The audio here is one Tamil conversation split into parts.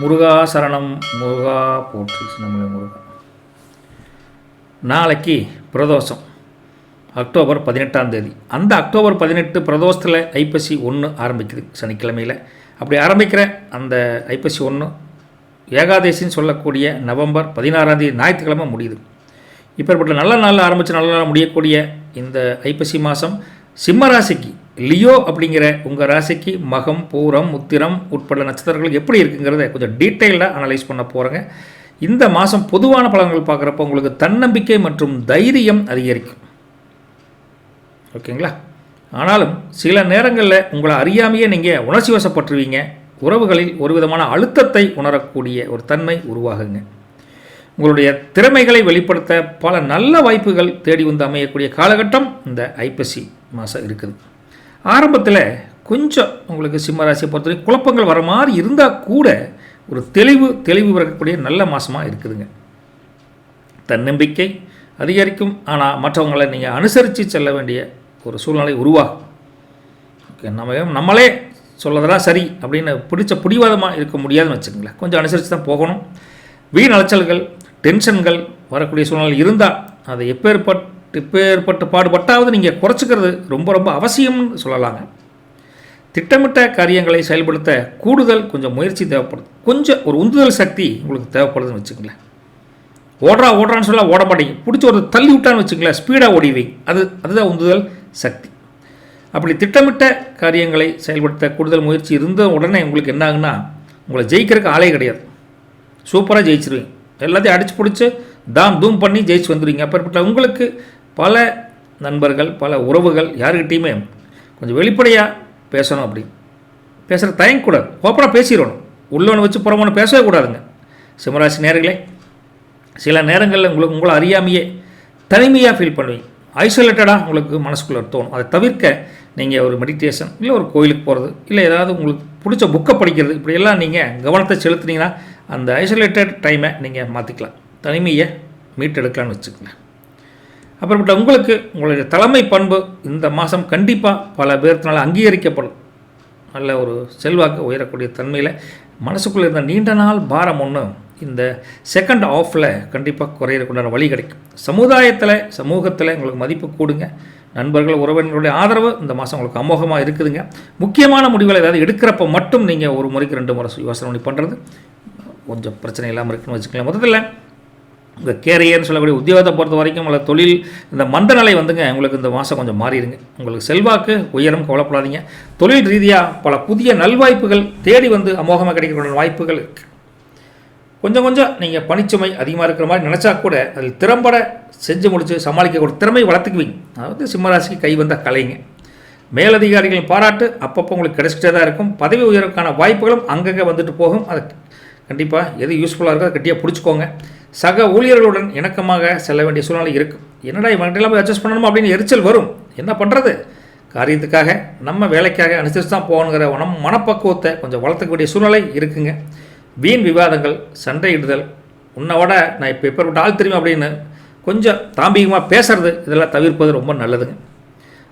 முருகா சரணம் முருகா போற்று நம்மளை முருகா. நாளைக்கு பிரதோஷம் அக்டோபர் பதினெட்டாம் தேதி. அந்த அக்டோபர் பதினெட்டு பிரதோஷத்தில் ஐப்பசி ஒன்று ஆரம்பிக்குது சனிக்கிழமையில். அப்படி ஆரம்பிக்கிற அந்த ஐப்பசி ஒன்று ஏகாதசின்னு சொல்லக்கூடிய நவம்பர் பதினாறாம் தேதி ஞாயிற்றுக்கிழமை முடியுது. இப்பேற்பட்ட நல்ல நாளில் ஆரம்பித்து நல்ல நாள் முடியக்கூடிய இந்த ஐப்பசி மாதம் சிம்மராசிக்கு லியோ அப்படிங்கிற உங்கள் ராசிக்கு மகம் பூரம் உத்திரம் உட்பட நட்சத்திரங்கள் எப்படி இருக்குங்கிறத கொஞ்சம் டீட்டெயிலாக அனலைஸ் பண்ண போகிறேங்க இந்த மாதம் பொதுவான பலன்கள் பார்க்குறப்ப உங்களுக்கு தன்னம்பிக்கை மற்றும் தைரியம் அதிகரிக்கும். ஓகேங்களா? ஆனாலும் சில நேரங்களில் உங்களை அறியாமையே நீங்கள் உணர்ச்சி வசப்பட்டுருவீங்க. உறவுகளில் ஒரு விதமான அழுத்தத்தை உணரக்கூடிய ஒரு தன்மை உருவாகுங்க. உங்களுடைய திறமைகளை வெளிப்படுத்த பல நல்ல வாய்ப்புகள் தேடி வந்து அமையக்கூடிய காலகட்டம் இந்த ஐப்பசி மாதம் இருக்குது. ஆரம்பத்தில் கொஞ்சம் உங்களுக்கு சிம்மராசியை பொறுத்தவரைக்கும் குழப்பங்கள் வர மாதிரி இருந்தால் கூட ஒரு தெளிவு தெளிவு பிறக்கக்கூடிய நல்ல மாதமாக இருக்குதுங்க. தன்னம்பிக்கை அதிகரிக்கும். ஆனால் மற்றவங்களை நீங்கள் அனுசரித்து செல்ல வேண்டிய ஒரு சூழ்நிலை உருவாகும். ஓகே நம்ம நம்மளே சொல்லதெல்லாம் சரி அப்படின்னு பிடிச்ச பிடிவாதமாக இருக்க முடியாதுன்னு வச்சுக்கோங்களேன். கொஞ்சம் அனுசரித்து தான் போகணும். வீண் அலைச்சல்கள் டென்ஷன்கள் வரக்கூடிய சூழ்நிலை இருந்தால் அதை எப்பேற்பட்ட எப்பேற்பட்டு பாடுபட்டாவது நீங்கள் குறைச்சிக்கிறது ரொம்ப ரொம்ப அவசியம்னு சொல்லலாங்க. திட்டமிட்ட காரியங்களை செயல்படுத்த கூடுதல் கொஞ்சம் முயற்சி தேவைப்படுது. கொஞ்சம் ஒரு உந்துதல் சக்தி உங்களுக்கு தேவைப்படுதுன்னு வச்சுக்கங்களேன். ஓடுறா ஓடுறான்னு சொல்ல ஓட மாட்டீங்க. பிடிச்சி ஒரு தள்ளி விட்டான்னு வச்சுங்களேன் ஸ்பீடாக ஓடிவீங்க அது அதுதான் உந்துதல் சக்தி. அப்படி திட்டமிட்ட காரியங்களை செயல்படுத்த கூடுதல் முயற்சி இருந்த உடனே உங்களுக்கு என்ன ஆகுன்னா உங்களை ஜெயிக்கிறதுக்கு ஆளே கிடையாது. சூப்பராக ஜெயிச்சிருவீங்க. எல்லாத்தையும் அடிச்சு பிடிச்சி தாம் தூம் பண்ணி ஜெயிச்சு வந்துடுவீங்க அப்பேற்பட்ட உங்களுக்கு பல நண்பர்கள் பல உறவுகள் யாருக்கிட்டேயுமே கொஞ்சம் வெளிப்படையாக பேசணும் அப்படி. பேசுகிற தயங்கக்கூடாது ஓப்பனாக பேசிடணும். உள்ளவனை வச்சு புறமான பேசவே கூடாதுங்க. சிம்மராசி நேர்களே சில நேரங்களில் உங்களுக்கு உங்களை அறியாமையே தனிமையாக ஃபீல் பண்ணுவீங்க. ஐசோலேட்டடாக உங்களுக்கு மனசுக்குள்ளே தோணும். அதை தவிர்க்க நீங்கள் ஒரு மெடிடேஷன் இல்லை ஒரு கோயிலுக்கு போகிறது இல்லை ஏதாவது உங்களுக்கு பிடிச்ச புக்கை படிக்கிறது இப்படியெல்லாம் நீங்கள் கவனத்தை செலுத்துனீங்கன்னா அந்த ஐசோலேட்டட் டைமை நீங்கள் மாற்றிக்கலாம் தனிமையை மீட்டெடுக்கலாம்னு வச்சுக்கோங்க. அப்புறமேட்டு உங்களுக்கு உங்களுடைய தலைமை பண்பு இந்த மாதம் கண்டிப்பாக பல பேர்த்தினால் அங்கீகரிக்கப்படும். நல்ல ஒரு செல்வாக்கு உயரக்கூடிய தன்மையில் மனசுக்குள்ளே இருந்த நீண்ட நாள் பாரம் ஒன்று இந்த செகண்ட் ஆஃபில் கண்டிப்பாக குறையிறக்குண்டான வழி கிடைக்கும். சமுதாயத்தில் சமூகத்தில் உங்களுக்கு மதிப்பு கூடுங்க. நண்பர்கள் உறவினர்களுடைய ஆதரவு இந்த மாதம் உங்களுக்கு அமோகமாக இருக்குதுங்க. முக்கியமான முடிவுகள் ஏதாவது எடுக்கிறப்ப மட்டும் நீங்கள் ஒரு முறைக்கு ரெண்டு முறை யோசனை பண்ணி பண்ணுறது கொஞ்சம் பிரச்சனை இல்லாமல் இருக்குன்னு வச்சுக்கலாம் மொத்தத்தில் இந்த கேரியர்னு சொல்லக்கூடிய உத்தியோகத்தை பொறுத்த வரைக்கும் உங்களை தொழில் இந்த மந்த நிலை வந்துங்க உங்களுக்கு இந்த மாதம் கொஞ்சம் மாறிடுங்க. உங்களுக்கு செல்வாக்கு உயரம் கவலைப்படாதீங்க. தொழில் ரீதியாக பல புதிய நல்வாய்ப்புகள் தேடி வந்து அமோகமாக கிடைக்கக்கூடிய வாய்ப்புகள் இருக்குது கொஞ்சம் கொஞ்சம் நீங்கள் பணிச்சுமை அதிகமாக இருக்கிற மாதிரி நினச்சா கூட அதில் திறம்பட செஞ்சு முடித்து சமாளிக்கக்கூடிய திறமை வளர்த்துக்குவீங்க. அதாவது சிம்மராசிக்கு கை வந்தால் கலைங்க. மேலதிகாரிகளின் பாராட்டு அப்பப்போ உங்களுக்கு கிடைச்சிட்டே தான் இருக்கும். பதவி உயர்வுக்கான வாய்ப்புகளும் அங்கங்கே வந்துட்டு போகும். அது கண்டிப்பாக எது யூஸ்ஃபுல்லாக இருக்கோ அதை கட்டியாக பிடிச்சிக்கோங்க. சக ஊழியர்களுடன் இணக்கமாக செல்ல வேண்டிய சூழ்நிலை இருக்கும் என்னடா இவங்க போய் அட்ஜஸ்ட் பண்ணணுமா அப்படின்னு எரிச்சல் வரும். என்ன பண்ணுறது காரியத்துக்காக நம்ம வேலைக்காக அனுசரித்து தான் போகணுங்கிற நம் மனப்பக்குவத்தை கொஞ்சம் வளர்த்துக்கக்கூடிய சூழ்நிலை இருக்குங்க. வீண் விவாதங்கள் சண்டையிடுதல் உன்னை விட நான் இப்போ எப்பேற்பட்ட ஆள் தெரியும் அப்படின்னு கொஞ்சம் தாம்பிகமாக பேசுறது இதெல்லாம் தவிர்ப்பது ரொம்ப நல்லதுங்க.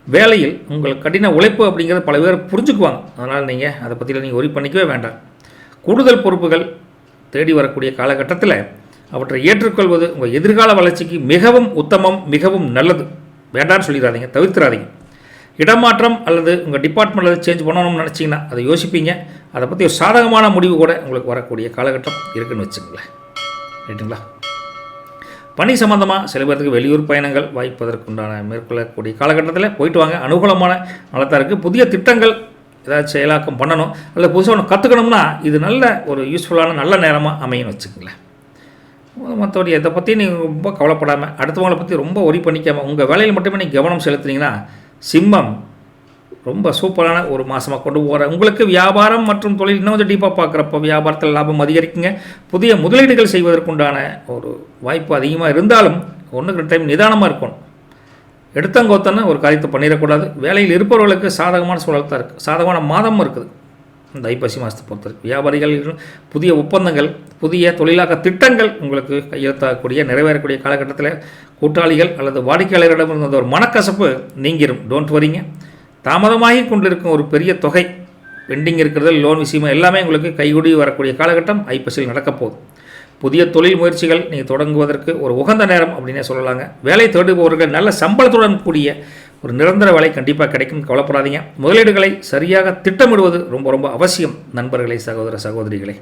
வேலையில் உங்கள் கடின உழைப்பு அப்படிங்கிறது பல பேர் புரிஞ்சுக்குவாங்க. அதனால் நீங்கள் அதை பற்றியில் நீங்கள் ஒரி பண்ணிக்கவே வேண்டாம். கூடுதல் பொறுப்புகள் தேடி வரக்கூடிய காலகட்டத்தில் அவற்றை ஏற்றுக்கொள்வது உங்கள் எதிர்கால வளர்ச்சிக்கு மிகவும் உத்தமம் மிகவும் நல்லது. வேண்டாம்னு சொல்லிடாதீங்க தவிர்த்துறாதீங்க இடமாற்றம் அல்லது உங்கள் டிபார்ட்மெண்ட் அதை சேஞ்ச் பண்ணணும்னு நினச்சிங்கன்னா அதை யோசிப்பீங்க. அதை பற்றி ஒரு சாதகமான முடிவு கூட உங்களுக்கு வரக்கூடிய காலகட்டம் இருக்குன்னு வச்சுங்களேன் ரைட்டுங்களா பணி சம்மந்தமாக சில பேர்த்துக்கு வெளியூர் பயணங்கள் வாய்ப்பதற்குண்டான மேற்கொள்ளக்கூடிய காலகட்டத்தில் போயிட்டு வாங்க. அனுகூலமான நலத்தாக இருக்குது புதிய திட்டங்கள் ஏதாச்சும் செயலாக்கம் பண்ணணும். அல்லது புதுசாக ஒன்று கற்றுக்கணும்னா இது நல்ல ஒரு யூஸ்ஃபுல்லான நல்ல நேரமாக அமையும் வச்சுக்கங்களேன். மற்றபடி எதை பற்றி நீங்கள் ரொம்ப கவலைப்படாமல் அடுத்தவங்களை பற்றி ரொம்ப ஒரி பண்ணிக்காமல் உங்கள் வேலையில் மட்டுமே நீங்கள் கவனம் செலுத்துனீங்கன்னா சிம்மம் ரொம்ப சூப்பரான ஒரு மாதமாக கொண்டு போகிற உங்களுக்கு வியாபாரம் மற்றும் தொழில் இன்னும் கொஞ்சம் டீப்பாக பார்க்குறப்போ வியாபாரத்தில் லாபம் அதிகரிக்குங்க. புதிய முதலீடுகள் செய்வதற்குண்டான ஒரு வாய்ப்பு அதிகமாக இருந்தாலும் ஒன்றுக்கு ரெண்டு டைம் நிதானமாக இருக்கணும். எடுத்தங்கோத்தன்னு ஒரு காரியத்தை பண்ணிடக்கூடாது. வேலையில் இருப்பவர்களுக்கு சாதகமான சூழல் தான் இருக்குது சாதகமான மாதமும் இருக்குது. இந்த ஐப்பசி மாதத்தை பொறுத்தவரைக்கும் வியாபாரிகள் புதிய ஒப்பந்தங்கள் புதிய தொழிலாக்க திட்டங்கள் உங்களுக்கு கையெழுத்தாகக்கூடிய நிறைவேறக்கூடிய காலகட்டத்தில் கூட்டாளிகள் அல்லது வாடிக்கையாளரிடம் இருந்த ஒரு மனக்கசப்பு நீங்கிடும் டோன்ட் வரிங்க தாமதமாகி கொண்டிருக்கும் ஒரு பெரிய தொகை பெண்டிங் இருக்கிறது லோன் விஷயமா எல்லாமே உங்களுக்கு கைகூடி வரக்கூடிய காலகட்டம் ஐப்பசியில் நடக்கப்போகுது புதிய தொழில் முயற்சிகள் நீங்கள் தொடங்குவதற்கு ஒரு உகந்த நேரம் அப்படின்னே சொல்லலாங்க. வேலை தேடுபவர்கள் நல்ல சம்பளத்துடன் கூடிய ஒரு நிரந்தர வேலை கண்டிப்பாக கிடைக்கும் கவலைப்படாதீங்க. முதலீடுகளை சரியாக திட்டமிடுவது ரொம்ப ரொம்ப அவசியம் நண்பர்களே சகோதர சகோதரிகளே.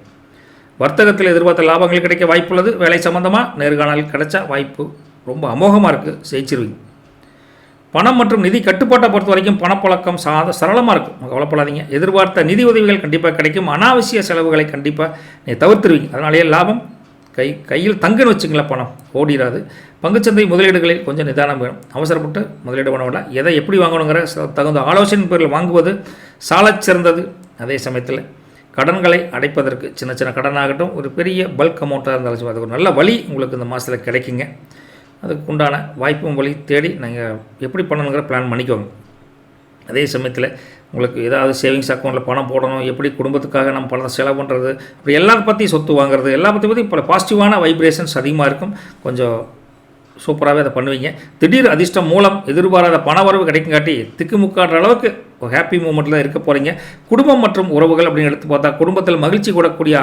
வர்த்தகத்தில் எதிர்பார்த்த லாபங்கள் கிடைக்க வாய்ப்புள்ளது. வேலை சம்பந்தமாக நேர்காணல் கிடைச்சா வாய்ப்பு ரொம்ப அமோகமாக இருக்குது ஜெயிச்சிருவீங்க. பணம் மற்றும் நிதி கட்டுப்பாட்டை பொறுத்த வரைக்கும் பணப்பழக்கம் சாத சரளமாக இருக்கும் கவலைப்படாதீங்க. எதிர்பார்த்த நிதி உதவிகள் கண்டிப்பாக கிடைக்கும். அனாவசிய செலவுகளை கண்டிப்பாக நீங்கள் தவிர்த்துருவீங்க. அதனாலேயே லாபம் கை கையில் தங்குன்னு வச்சுங்களேன் பணம். ஓடிடாது பங்குச்சந்தை முதலீடுகளில் கொஞ்சம் நிதானம் வேணும். அவசரப்பட்டு முதலீடு பண்ண வேண்டாம். எதை எப்படி வாங்கணுங்கிற தகுந்த ஆலோசனை பேரில் வாங்குவது சாலச் சிறந்தது. அதே சமயத்தில் கடன்களை அடைப்பதற்கு சின்ன சின்ன கடனாகட்டும் ஒரு பெரிய பல்க் அமௌண்ட்டாக இருந்தாலும் அதுக்கு ஒரு நல்ல வழி உங்களுக்கு இந்த மாதத்தில் கிடைக்குங்க. அதுக்கு உண்டான வாய்ப்பும் வழி தேடி நீங்கள் எப்படி பண்ணணுங்கிற பிளான் பண்ணிக்கோங்க. அதே சமயத்தில் உங்களுக்கு ஏதாவது சேவிங்ஸ் அக்கௌண்ட்டில் பணம் போடணும் எப்படி குடும்பத்துக்காக நம்ம பணத்தை செலவு பண்ணுறது இப்படி எல்லாத்த பற்றி சொத்து வாங்குறது எல்லா பற்றி பற்றி இப்போ பாசிட்டிவான வைப்ரேஷன்ஸ் அதிகமாக இருக்கும். கொஞ்சம் சூப்பராகவே அதை பண்ணுவீங்க. திடீர் அதிர்ஷ்டம் மூலம் எதிர்பாராத பணவரவு கிடைக்குங்காட்டி திக்குமுக்காடுற அளவுக்கு ஒரு ஹாப்பி மூமெண்ட்டில் இருக்க போகிறீங்க குடும்பம் மற்றும் உறவுகள் அப்படின்னு எடுத்து பார்த்தா குடும்பத்தில் மகிழ்ச்சி கூடக்கூடிய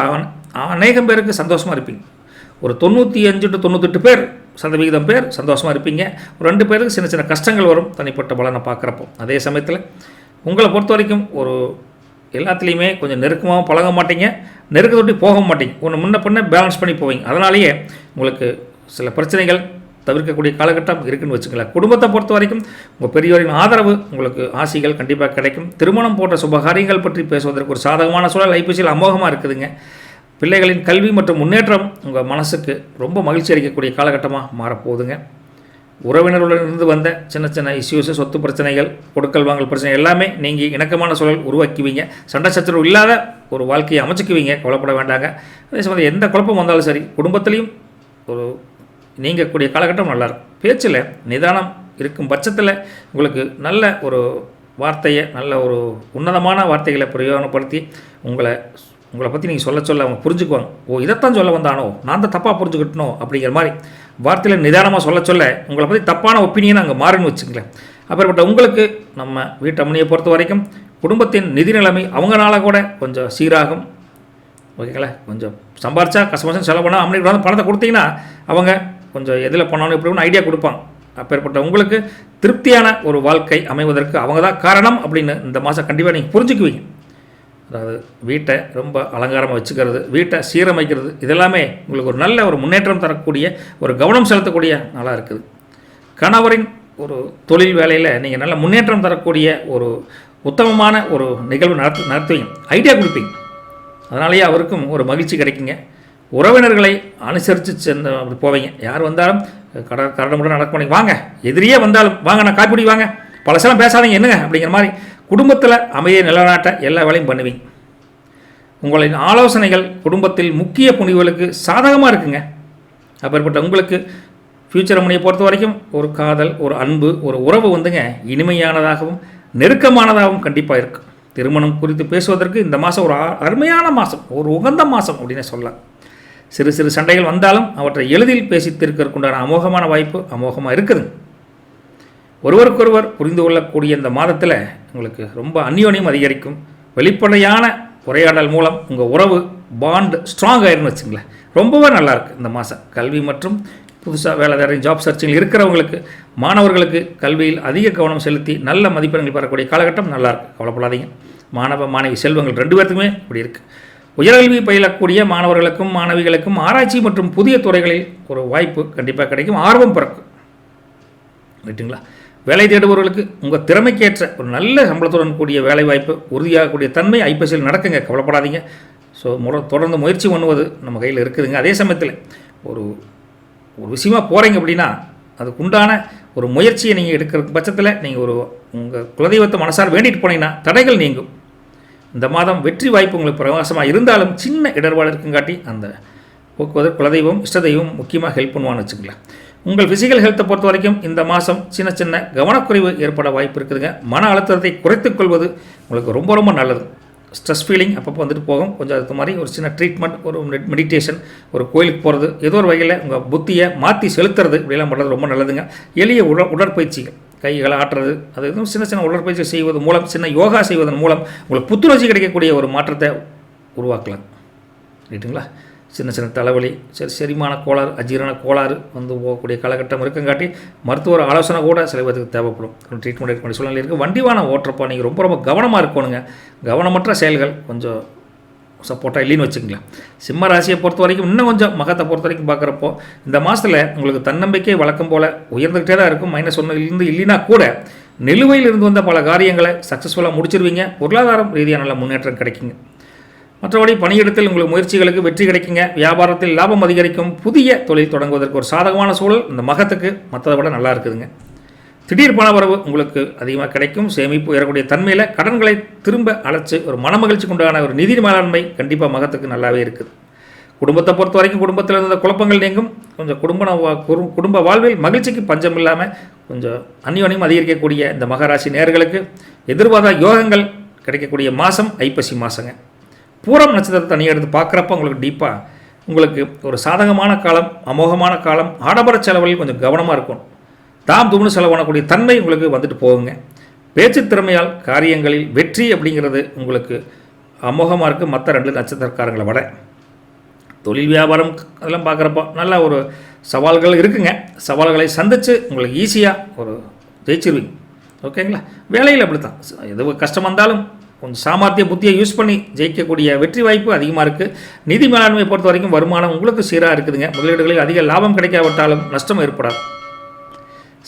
அநேகம் பேருக்கு சந்தோஷமாக இருப்பீங்க. ஒரு தொண்ணூற்றி அஞ்சு டு தொண்ணூத்தெட்டு பேர் சதவிகிதம் பேர் சந்தோஷமாக இருப்பீங்க. ஒரு ரெண்டு பேருக்கு சின்ன சின்ன கஷ்டங்கள் வரும் தனிப்பட்ட பலனை பார்க்குறப்போ. அதே சமயத்தில் உங்களை பொறுத்த வரைக்கும் ஒரு எல்லாத்துலேயுமே கொஞ்சம் நெருக்கமாகவும் பழக மாட்டீங்க. நெருக்கத்தொட்டி போக மாட்டீங்க. ஒன்று முன்ன பின்ன பேலன்ஸ் பண்ணி போவீங்க. அதனாலேயே உங்களுக்கு சில பிரச்சனைகள் தவிர்க்கக்கூடிய காலகட்டம் இருக்குன்னு வச்சுங்களேன் குடும்பத்தை பொறுத்த வரைக்கும் உங்கள் பெரியோரின் ஆதரவு உங்களுக்கு ஆசைகள் கண்டிப்பாக கிடைக்கும். திருமணம் போன்ற சுபகாரியங்கள் பற்றி பேசுவதற்கு ஒரு சாதகமான சூழல் ஐபிசியில் அமோகமாக இருக்குதுங்க. பிள்ளைகளின் கல்வி மற்றும் முன்னேற்றம் உங்கள் மனசுக்கு ரொம்ப மகிழ்ச்சி அளிக்கக்கூடிய காலகட்டமாக மாறப்போகுதுங்க. உறவினர்களுடன் இருந்து வந்த சின்ன சின்ன இஷ்யூஸு சொத்து பிரச்சனைகள் கொடுக்கல் வாங்கல் பிரச்சனை எல்லாமே நீங்கள் இணக்கமான சூழல் உருவாக்குவீங்க. சண்டை சச்சரவு இல்லாத ஒரு வாழ்க்கையை அமைச்சுக்குவீங்க. கவலைப்பட வேண்டாங்க. அதே சமயம் எந்த குழப்பம் வந்தாலும் சரி குடும்பத்துலேயும் ஒரு நீங்கக்கூடிய காலகட்டம் நல்லாயிருக்கும். பேச்சில் நிதானம் இருக்கும் பட்சத்தில் உங்களுக்கு நல்ல ஒரு வார்த்தையை நல்ல ஒரு உன்னதமான வார்த்தைகளை பிரயோகப்படுத்தி உங்களை உங்களை பற்றி நீங்கள் சொல்ல சொல்ல அவங்க புரிஞ்சுக்குவாங்க. ஓ இதைத்தான் சொல்ல வந்தானோ? நான் தான் தப்பாக புரிஞ்சுக்கிட்டனோ? அப்படிங்கிற மாதிரி வார்த்தையில் நிதானமாக சொல்ல சொல்ல உங்களை பற்றி தப்பான ஒப்பீனியன் அங்கே மாறுன்னு வச்சுங்களேன் அப்படிப்பட்ட உங்களுக்கு நம்ம வீட்டு அம்மனியை பொறுத்த வரைக்கும் குடும்பத்தின் நிதி நிலைமை அவங்களால கூட கொஞ்சம் சீராகும். ஓகேங்களா? கொஞ்சம் சம்பாரிச்சா கஷ்டமாக செலவு பண்ணால் அம்மனிக்கு பணத்தை கொடுத்தீங்கன்னா அவங்க கொஞ்சம் எதில் பண்ணணும் இப்படி ஒன்று ஐடியா கொடுப்பாங்க. அப்பேற்பட்ட உங்களுக்கு திருப்தியான ஒரு வாழ்க்கை அமைவதற்கு அவங்க தான் காரணம் அப்படின்னு இந்த மாதம் கண்டிப்பாக நீங்கள் புரிஞ்சுக்குவீங்க. அதாவது வீட்டை ரொம்ப அலங்காரமாக வச்சுக்கிறது வீட்டை சீரமைக்கிறது இதெல்லாமே உங்களுக்கு ஒரு நல்ல ஒரு முன்னேற்றம் தரக்கூடிய ஒரு கவனம் செலுத்தக்கூடிய நாளாக இருக்குது. கணவரின் ஒரு தொழில் வேலையில் நீங்கள் நல்ல முன்னேற்றம் தரக்கூடிய ஒரு உத்தமமான ஒரு நிகழ்வு நடத்து நடத்துவீங்க. ஐடியா கொடுப்பீங்க. அதனாலேயே அவருக்கும் ஒரு மகிழ்ச்சி கிடைக்குங்க. உறவினர்களை அனுசரித்து சென்று போவீங்க. யார் வந்தாலும் கட கரடமுடன் நடக்க மாட்டீங்க வாங்க. எதிரியே வந்தாலும் வாங்க நான் காப்பிடி வாங்க. பழசெல்லாம் பேசாதீங்க என்னங்க? அப்படிங்கிற மாதிரி குடும்பத்தில் அமைதியை நிலநாட்ட எல்லா வேலையும் பண்ணுவீங்க. உங்களின் ஆலோசனைகள் குடும்பத்தில் முக்கிய புனிவுகளுக்கு சாதகமாக இருக்குங்க. அப்பேற்பட்ட உங்களுக்கு ஃப்யூச்சர் அம்மனியை பொறுத்த வரைக்கும் ஒரு காதல் ஒரு அன்பு ஒரு உறவு வந்துங்க இனிமையானதாகவும் நெருக்கமானதாகவும் கண்டிப்பாக இருக்கும். திருமணம் குறித்து பேசுவதற்கு இந்த மாதம் ஒரு அருமையான மாதம் ஒரு உகந்த மாதம் அப்படின்னு சொல்லலாம். சிறு சிறு சண்டைகள் வந்தாலும் அவற்றை எளிதில் பேசி தீர்க்கறதுக்குண்டான அமோகமான வாய்ப்பு அமோகமாக இருக்குது. ஒருவருக்கொருவர் புரிந்து கொள்ளக்கூடிய இந்த மாதத்தில் உங்களுக்கு ரொம்ப அந்யோன்யம் அதிகரிக்கும். வெளிப்படையான உரையாடல் மூலம் உங்கள் உறவு பாண்ட் ஸ்ட்ராங் ஆயிருன்னு வச்சுங்களேன் ரொம்பவே நல்லாயிருக்கு இந்த மாதம். கல்வி மற்றும் புதுசாக வேலை தேடி ஜாப் சர்ச்சில் இருக்கிறவங்களுக்கு மாணவர்களுக்கு கல்வியில் அதிக கவனம் செலுத்தி நல்ல மதிப்பெண்கள் பெறக்கூடிய காலகட்டம் நல்லாயிருக்கு. கவலைப்படாதீங்க. மாணவ மாணவி செல்வங்கள் ரெண்டு பேர்த்துக்குமே இப்படி இருக்குது உயர்கல்வி பயிலக்கூடிய மாணவர்களுக்கும் மாணவிகளுக்கும் ஆராய்ச்சி மற்றும் புதிய துறைகளில் ஒரு வாய்ப்பு கண்டிப்பாக கிடைக்கும். ஆர்வம் பிறக்கும். ரைட்டுங்களா வேலை தேடுபவர்களுக்கு உங்கள் திறமைக்கேற்ற ஒரு நல்ல சம்பளத்துடன் கூடிய வேலை வாய்ப்பு உறுதியாகக்கூடிய தன்மை ஐப்பசியில் நடக்குங்க. கவலைப்படாதீங்க. ஸோ முற தொடர்ந்து முயற்சி பண்ணுவது நம்ம கையில் இருக்குதுங்க. அதே சமயத்தில் ஒரு ஒரு விஷயமா போகிறீங்க அப்படின்னா அதுக்கு உண்டான ஒரு முயற்சியை நீங்கள் எடுக்கிற பட்சத்தில் நீங்கள் ஒரு உங்கள் குலதெய்வத்தை மனசார் வேண்டிட்டு போனீங்கன்னா தடைகள் நீங்கும். இந்த மாதம் வெற்றி வாய்ப்பு உங்களுக்கு பிரகாசமாக இருந்தாலும் சின்ன இடர்பாடு இருக்குங்காட்டி அந்த போக்குவரத்து குலதெய்வம் இஷ்டதெய்வம் முக்கியமாக ஹெல்ப் பண்ணுவான்னு வச்சுக்கலாம் உங்கள் ஃபிசிக்கல் ஹெல்த்தை பொறுத்த வரைக்கும் இந்த மாதம் சின்ன சின்ன கவனக்குறைவு ஏற்பட வாய்ப்பு இருக்குதுங்க. மன அழுத்தத்தை குறைத்துக்கொள்வது உங்களுக்கு ரொம்ப ரொம்ப நல்லது. ஸ்ட்ரெஸ் ஃபீலிங் அப்பப்போ வந்துட்டு போகும். கொஞ்சம் அதுக்கு மாதிரி ஒரு சின்ன ட்ரீட்மெண்ட் ஒரு மெடிடேஷன் ஒரு கோயிலுக்கு போகிறது ஏதோ ஒரு வகையில் உங்கள் புத்தியை மாற்றி செலுத்துறது இப்படிலாம் பண்ணுறது ரொம்ப நல்லதுங்க. எளிய உட உடற்பயிற்சிகள். கைகளை ஆட்டுறது அது எதுவும் சின்ன சின்ன உடற்பயிற்சி செய்வது மூலம் சின்ன யோகா செய்வதன் மூலம் உங்களுக்கு புத்துணர்ச்சி கிடைக்கக்கூடிய ஒரு மாற்றத்தை உருவாக்கலாம். ரைட்டுங்களா சின்ன சின்ன தலைவலி சரி செரிமான கோளாறு அஜீரண கோளாறு வந்து போகக்கூடிய காலகட்டம் இருக்குங்காட்டி மருத்துவர் ஆலோசனை கூட சில பேருக்கு தேவைப்படும். ட்ரீட்மெண்ட் எடுக்கக்கூடிய சூழ்நிலை இருக்குது வண்டிவான ஓட்டுறப்போ நீங்கள் ரொம்ப ரொம்ப கவனமாக இருக்கணுங்க. கவனமற்ற செயல்கள் கொஞ்சம் சப்போர்ட்டாக இல்லைன்னு வச்சுங்களேன் சிம்ம ராசியை பொறுத்த வரைக்கும் இன்னும் கொஞ்சம் மகத்தை பொறுத்த வரைக்கும் பார்க்குறப்போ இந்த மாதத்தில் உங்களுக்கு தன்னம்பிக்கை வழக்கம் போல் உயர்ந்துக்கிட்டே தான் இருக்கும். மைனஸ் ஒன்றுலேருந்து இல்லைன்னா கூட நிலுவையில் இருந்து வந்த பல காரியங்களை சக்ஸஸ்ஃபுல்லாக முடிச்சிருவீங்க. பொருளாதாரம் ரீதியாக நல்ல முன்னேற்றம் கிடைக்குங்க. மற்றபடி பணியிடத்தில் உங்களுக்கு முயற்சிகளுக்கு வெற்றி கிடைக்குங்க. வியாபாரத்தில் லாபம் அதிகரிக்கும். புதிய தொழில் தொடங்குவதற்கு ஒரு சாதகமான சூழல். இந்த மகத்துக்கு மற்றதை விட நல்லா இருக்குதுங்க. திடீர் பணவரவு உங்களுக்கு அதிகமாக கிடைக்கும். சேமிப்பு உயரக்கூடிய தன்மையில் கடன்களை திரும்ப அழைச்சி ஒரு மனமகிழ்ச்சி கொண்டான ஒரு நிதி மேலாண்மை கண்டிப்பாக மகத்துக்கு நல்லாவே இருக்குது. குடும்பத்தை பொறுத்த வரைக்கும் குடும்பத்தில் இருந்த குழப்பங்கள் நீங்கும். கொஞ்சம் குடும்ப வா- குடும்ப வாழ்வில் மகிழ்ச்சிக்கு பஞ்சம் இல்லாமல் கொஞ்சம் அந்யோன்யம் அதிகரிக்கக்கூடிய இந்த மகராசி நேர்களுக்கு எதிர்பாராத யோகங்கள் கிடைக்கக்கூடிய மாதம் ஐப்பசி மாதங்க பூரம் நட்சத்திரத்தை தனியாக எடுத்து பார்க்குறப்ப உங்களுக்கு டீப்பாக உங்களுக்கு ஒரு சாதகமான காலம் அமோகமான காலம் ஆடம்பர செலவில் கொஞ்சம் கவனமாக இருக்கணும். தாம் தும்னு செலவானக்கூடிய தன்மை உங்களுக்கு வந்துட்டு போகுங்க. பேச்சு திறமையால் காரியங்களில் வெற்றி அப்படிங்கிறது உங்களுக்கு அமோகமாக இருக்குது மற்ற ரெண்டு நட்சத்திரக்காரங்களை விட. தொழில் வியாபாரம் அதெல்லாம் பார்க்குறப்போ நல்ல ஒரு சவால்கள் இருக்குங்க. சவால்களை சந்தித்து உங்களுக்கு ஈஸியாக ஒரு ஜெயிச்சிருவீங்க. ஓகேங்களா? வேலையில் அப்படி தான் எது கஷ்டம் வந்தாலும் கொஞ்சம் சாமர்த்திய புத்தியை யூஸ் பண்ணி ஜெயிக்கக்கூடிய வெற்றி வாய்ப்பு அதிகமாக இருக்குது நிதி மேலாண்மை பொறுத்த வரைக்கும் வருமானம் உங்களுக்கு சீராக இருக்குதுங்க. முதலீடுகளில் அதிக லாபம் கிடைக்காவிட்டாலும் நஷ்டம் ஏற்படாது.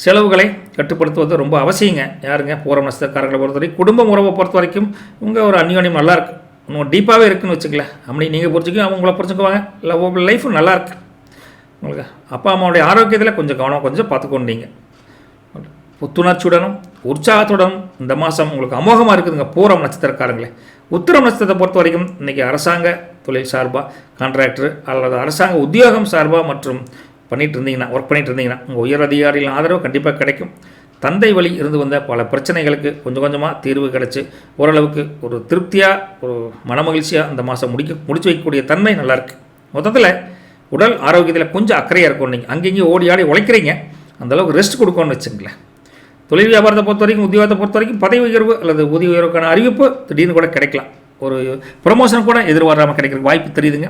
செலவுகளை கட்டுப்படுத்துவது ரொம்ப அவசியங்க. யாருங்க? பூரம் நட்சத்திரக்காரங்களை பொறுத்த வரைக்கும் குடும்ப உறவை பொறுத்த வரைக்கும் உங்கள் ஒரு அந்யோன்யம் நல்லாயிருக்கு இன்னும் டீப்பாகவே இருக்குன்னு வச்சுக்கல அப்படி நீங்கள் புரிஞ்சுக்கோ அவங்க உங்களை புரிஞ்சுக்குவாங்க. இல்லை உங்கள் லைஃபும் நல்லாயிருக்கு உங்களுக்கு அப்பா அம்மாவுடைய ஆரோக்கியத்தில் கொஞ்சம் கவனம் கொஞ்சம் பார்த்துக்கொண்டீங்க புத்துணர்ச்சியுடனும் உற்சாகத்துடனும் இந்த மாதம் உங்களுக்கு அமோகமாக இருக்குதுங்க. பூரம் நட்சத்திரக்காரங்களே. உத்திரம் நட்சத்திரத்தை பொறுத்த வரைக்கும் இன்றைக்கி அரசாங்க தொழில் சார்பாக கான்ட்ராக்டர் அல்லது அரசாங்க உத்தியோகம் சார்பாக மற்றும் பண்ணிகிட்டு இருந்தீங்கன்னா ஒர்க் பண்ணிகிட்டு இருந்தீங்கன்னா உங்கள் உயர் அதிகாரிகளின் ஆதரவு கண்டிப்பாக கிடைக்கும். தந்தை வழி இருந்து வந்த பல பிரச்சனைகளுக்கு கொஞ்சம் கொஞ்சமாக தீர்வு கிடச்சி ஓரளவுக்கு ஒரு திருப்தியாக ஒரு மனமகிழ்ச்சியாக அந்த மாதம் முடிக்க முடிச்சு வைக்கக்கூடிய தன்மை நல்லாயிருக்கு மொத்தத்தில் உடல் ஆரோக்கியத்தில் கொஞ்சம் அக்கறையாக இருக்கும் நீங்கள் அங்கேயும் ஓடி ஆடி உழைக்கிறீங்க. அந்தளவுக்கு ரெஸ்ட் கொடுக்கணும்னு வச்சுங்களேன் தொழில் வியாபாரத்தை பொறுத்த வரைக்கும் உத்தியோகத்தை பொறுத்த வரைக்கும் பதவி உயர்வு அல்லது ஊதிய உயர்வுக்கான அறிவிப்பு திடீர்னு கூட கிடைக்கலாம். ஒரு ப்ரொமோஷன் கூட எதிர்பாராமல் கிடைக்கிறதுக்கு வாய்ப்பு தெரியுதுங்க.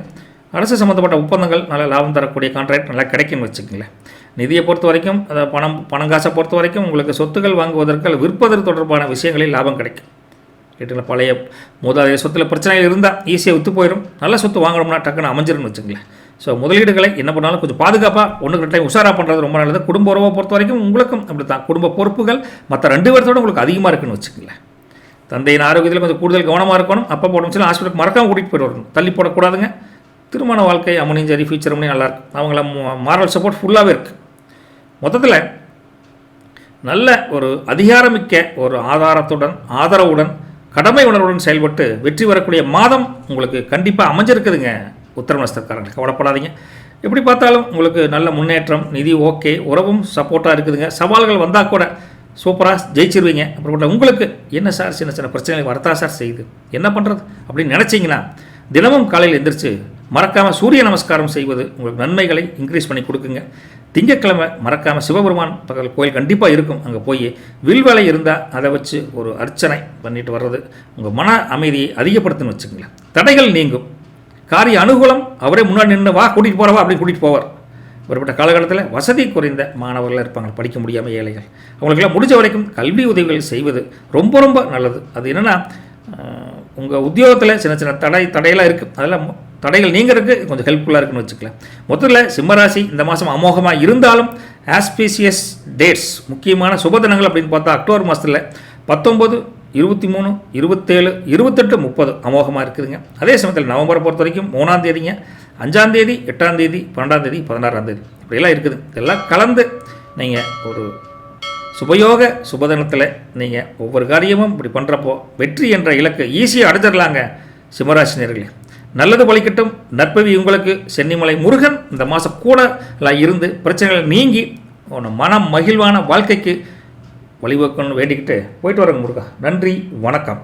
அரசு சம்மந்தப்பட்ட ஒப்பந்தங்கள் நல்ல லாபம் தரக்கூடிய கான்ட்ராக்ட் நல்லா கிடைக்கும்னு வச்சுக்கங்களேன். நிதியை பொறுத்த வரைக்கும் அதாவது பணம் பணம் காசை பொறுத்த வரைக்கும் உங்களுக்கு சொத்துக்கள் வாங்குவதற்கு விற்பதற்கு தொடர்பான விஷயங்களில் லாபம் கிடைக்கும். வீட்டில் பழைய மூதாதைய சொத்தில் பிரச்சனைகள் இருந்தால் ஈஸியாக விற்று போயிடும். நல்ல சொத்து வாங்கணும்னா டக்குன்னு அமைஞ்சிரும்னு வச்சுங்களேன் ஸோ முதலீடுகளை என்ன பண்ணாலும் கொஞ்சம் பாதுகாப்பாக ஒன்றுக்கு டைம் உஷாராக பண்ணுறது ரொம்ப நல்லது. குடும்ப உறவை பொறுத்த வரைக்கும் உங்களுக்கும் அப்படி தான் குடும்ப பொறுப்புகள் மற்ற ரெண்டு பேர்த்தோட உங்களுக்கு அதிகமாக இருக்குன்னு வச்சுக்கங்களேன். தந்தையின் ஆரோக்கியத்தில் கொஞ்சம் கூடுதல் கவனமாக இருக்கணும். அப்போ போடும் சொல்லி ஹாஸ்பிட்டலுக்கு மறக்காம கூட்டிகிட்டு போயிட்டு வரணும். தள்ளி போடக்கூடாதுங்க. திருமண வாழ்க்கை அம்மனையும் சரி ஃபியூச்சர் அம்மனையும் இருக்கும் அவங்கள மாரல் சப்போர்ட் ஃபுல்லாகவே இருக்குது மொத்தத்தில் நல்ல ஒரு அதிகாரமிக்க ஒரு ஆதாரத்துடன் ஆதரவுடன் கடமை உணர்வுடன் செயல்பட்டு வெற்றி வரக்கூடிய மாதம் உங்களுக்கு கண்டிப்பாக அமைஞ்சிருக்குதுங்க. உத்தர நட்சத்திரக்காரங்க கவலைப்படாதீங்க. எப்படி பார்த்தாலும் உங்களுக்கு நல்ல முன்னேற்றம் நிதி ஓகே உறவும் சப்போர்ட்டாக இருக்குதுங்க. சவால்கள் வந்தால் கூட சூப்பராக ஜெயிச்சிருவீங்க. அப்புறம் உங்களுக்கு என்ன சார் சின்ன சின்ன பிரச்சனைகள் வரத்தா சார் செய்யுது? என்ன பண்ணுறது அப்படின்னு நினச்சிங்கன்னா தினமும் காலையில் எந்திரிச்சு மறக்காமல் சூரிய நமஸ்காரம் செய்வது உங்களுக்கு நன்மைகளை இன்க்ரீஸ் பண்ணி கொடுக்குங்க. திங்கட்கிழமை மறக்காமல் சிவபெருமான் பக்கத்தில் கோயில் கண்டிப்பாக இருக்கும். அங்கே போய் வில்வலை இருந்தால் அதை வச்சு ஒரு அர்ச்சனை பண்ணிட்டு வர்றது உங்கள் மன அமைதியை அதிகப்படுத்துன்னு வச்சுக்கோங்களேன். தடைகள் நீங்கும். காரிய அனுகூலம் அவரே முன்னாடி நின்று வா கூட்டிகிட்டு போகிறவா அப்படின்னு கூட்டிகிட்டு போவார். ஒருப்பட்ட காலகட்டத்தில் வசதி குறைந்த மாணவர்கள் இருப்பாங்க. படிக்க முடியாமல் ஏழைகள். அவங்களுக்கெல்லாம் முடிஞ்ச வரைக்கும் கல்வி உதவிகள் செய்வது ரொம்ப ரொம்ப நல்லது. அது என்னென்னா உங்கள் உத்தியோகத்தில் சின்ன சின்ன தடை தடையெல்லாம் இருக்குது அதெல்லாம் தடைகள் நீங்கிறதுக்கு கொஞ்சம் ஹெல்ப்ஃபுல்லாக இருக்குன்னு வச்சுக்கலாம் மொத்தத்தில் சிம்மராசி இந்த மாதம் அமோகமாக இருந்தாலும் ஆஸ்பீசியஸ் டேட்ஸ் முக்கியமான சுபதினங்கள் அப்படின்னு பார்த்தா அக்டோபர் மாதத்தில் பத்தொம்பது இருபத்தி மூணு இருபத்தேழு இருபத்தெட்டு முப்பது அமோகமாக இருக்குதுங்க. அதே சமயத்தில் நவம்பரை பொறுத்த வரைக்கும் மூணாம் தேதிங்க அஞ்சாம் தேதி எட்டாம் தேதி பன்னெண்டாம் தேதி பதினாறாம் தேதி. இப்படியெல்லாம் இருக்குது. இதெல்லாம் கலந்து நீங்கள் ஒரு சுபயோக சுபதினத்தில் நீங்கள் ஒவ்வொரு காரியமும் இப்படி பண்ணுறப்போ வெற்றி என்ற இலக்கு ஈஸியாக அடைஞ்சிடலாங்க சிம்மராசினியர்களே. நல்லது பழிக்கட்டும். நற்பவி உங்களுக்கு. சென்னிமலை முருகன் இந்த மாதம் கூட எல்லாம் இருந்து பிரச்சனைகள் நீங்கி உன்னை மனம் மகிழ்வான வாழ்க்கைக்கு வழிவகுக்கணும்னு வேண்டிக்கிட்டு போயிட்டு வரேங்க முருகா. நன்றி வணக்கம்.